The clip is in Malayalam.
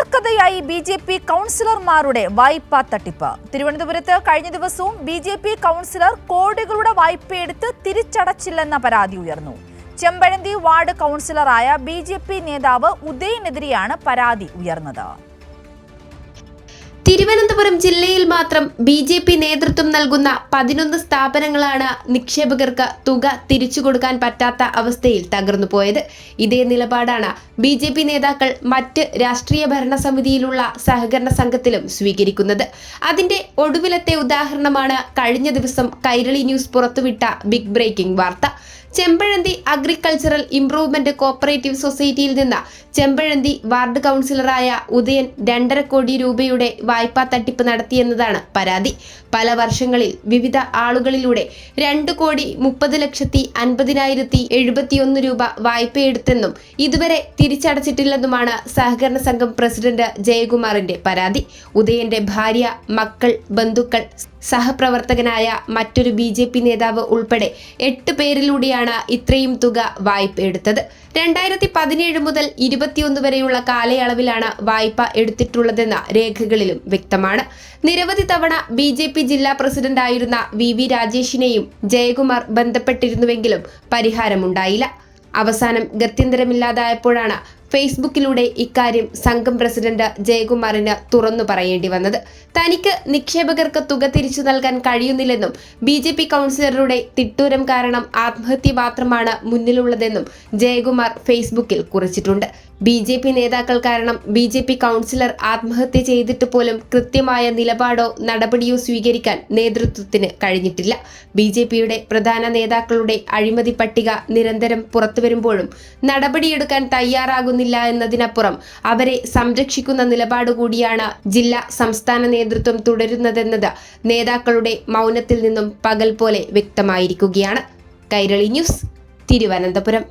തുടർക്കഥയായി ബി ജെ പി കൗൺസിലർമാരുടെ വായ്പാ തട്ടിപ്പ്. തിരുവനന്തപുരത്ത് കഴിഞ്ഞ ദിവസവും ബി ജെ പി കൗൺസിലർ കോടികളുടെ വായ്പയെടുത്ത് തിരിച്ചടച്ചില്ലെന്ന പരാതി ഉയർന്നു. ചെമ്പഴന്തി വാർഡ് കൗൺസിലറായ ബി ജെ പി നേതാവ് ഉദയനെതിരെയാണ് പരാതി ഉയർന്നത്. തിരുവനന്തപുരം ജില്ലയിൽ മാത്രം ബി ജെ പി നേതൃത്വം നൽകുന്ന പതിനൊന്ന് സ്ഥാപനങ്ങളാണ് നിക്ഷേപകർക്ക് തുക തിരിച്ചു കൊടുക്കാൻ പറ്റാത്ത അവസ്ഥയിൽ തകർന്നു പോയത്. ഇതേ നിലപാടാണ് ബി ജെ പി നേതാക്കൾ മറ്റ് രാഷ്ട്രീയ ഭരണസമിതിയിലുള്ള സഹകരണ സംഘത്തിലും സ്വീകരിക്കുന്നത്. അതിന്റെ ഒടുവിലത്തെ ഉദാഹരണമാണ് കഴിഞ്ഞ ദിവസം കൈരളി ന്യൂസ് പുറത്തുവിട്ട ബിഗ് ബ്രേക്കിംഗ് വാർത്ത. ചെമ്പഴന്തി അഗ്രികൾച്ചറൽ ഇംപ്രൂവ്മെന്റ് കോപ്പറേറ്റീവ് സൊസൈറ്റിയിൽ നിന്ന് ചെമ്പഴന്തി വാർഡ് കൗൺസിലറായ ഉദയൻ രണ്ടര കോടി രൂപയുടെ വായ്പാ തട്ടിപ്പ് നടത്തിയെന്നതാണ് പരാതി. പല വർഷങ്ങളിൽ വിവിധ ആളുകളിലൂടെ രണ്ട് കോടി മുപ്പത് ലക്ഷത്തി അൻപതിനായിരത്തി എഴുപത്തിയൊന്ന് രൂപ വായ്പയെടുത്തെന്നും ഇതുവരെ തിരിച്ചടച്ചിട്ടില്ലെന്നുമാണ് സഹകരണ സംഘം പ്രസിഡന്റ് ജയകുമാറിന്റെ പരാതി. ഉദയന്റെ ഭാര്യ മക്കൾ ബന്ധുക്കൾ സഹപ്രവർത്തകനായ മറ്റൊരു ബി നേതാവ് ഉൾപ്പെടെ എട്ട് പേരിലൂടെയാണ് ഇത്രയും തുക വായ്പ എടുത്തത്. രണ്ടായിരത്തി പതിനേഴ് മുതൽ ഇരുപത്തിയൊന്ന് വരെയുള്ള കാലയളവിലാണ് വായ്പ എടുത്തിട്ടുള്ളതെന്ന രേഖകളിലും വ്യക്തമാണ്. നിരവധി തവണ ബി ജെ പി ജില്ലാ പ്രസിഡന്റായിരുന്ന വി വി രാജേഷിനെയും ജയകുമാർ ബന്ധപ്പെട്ടിരുന്നുവെങ്കിലും പരിഹാരമുണ്ടായില്ല. അവസാനം ഗത്യന്തരമില്ലാതായപ്പോഴാണ് ഫേസ്ബുക്കിലൂടെ ഇക്കാര്യം സംഘം പ്രസിഡന്റ് ജയകുമാറിന് തുറന്നു പറയേണ്ടി വന്നത്. തനിക്ക് നിക്ഷേപകർക്ക് തുക തിരിച്ചു നൽകാൻ കഴിയുന്നില്ലെന്നും ബി ജെ പി കൗൺസിലറുടെ തിട്ടൂരം കാരണം ആത്മഹത്യ മാത്രമാണ് മുന്നിലുള്ളതെന്നും ജയകുമാർ ഫേസ്ബുക്കിൽ കുറിച്ചിട്ടുണ്ട്. ബി ജെ പി നേതാക്കൾ കാരണം ബി ജെ പി കൗൺസിലർ ആത്മഹത്യ ചെയ്തിട്ട് പോലും കൃത്യമായ നിലപാടോ നടപടിയോ സ്വീകരിക്കാൻ നേതൃത്വത്തിന് കഴിഞ്ഞിട്ടില്ല. ബി ജെ പിയുടെ പ്രധാന നേതാക്കളുടെ അഴിമതി പട്ടിക നിരന്തരം പുറത്തുവരുമ്പോഴും നടപടിയെടുക്കാൻ തയ്യാറാകുന്നില്ല എന്നതിനപ്പുറം അവരെ സംരക്ഷിക്കുന്ന നിലപാട് കൂടിയാണ് ജില്ലാ സംസ്ഥാന നേതൃത്വം തുടരുന്നതെന്നത് നേതാക്കളുടെ മൗനത്തിൽ നിന്നും പകൽ പോലെ വ്യക്തമായിരിക്കുകയാണ്. കൈരളി ന്യൂസ് തിരുവനന്തപുരം.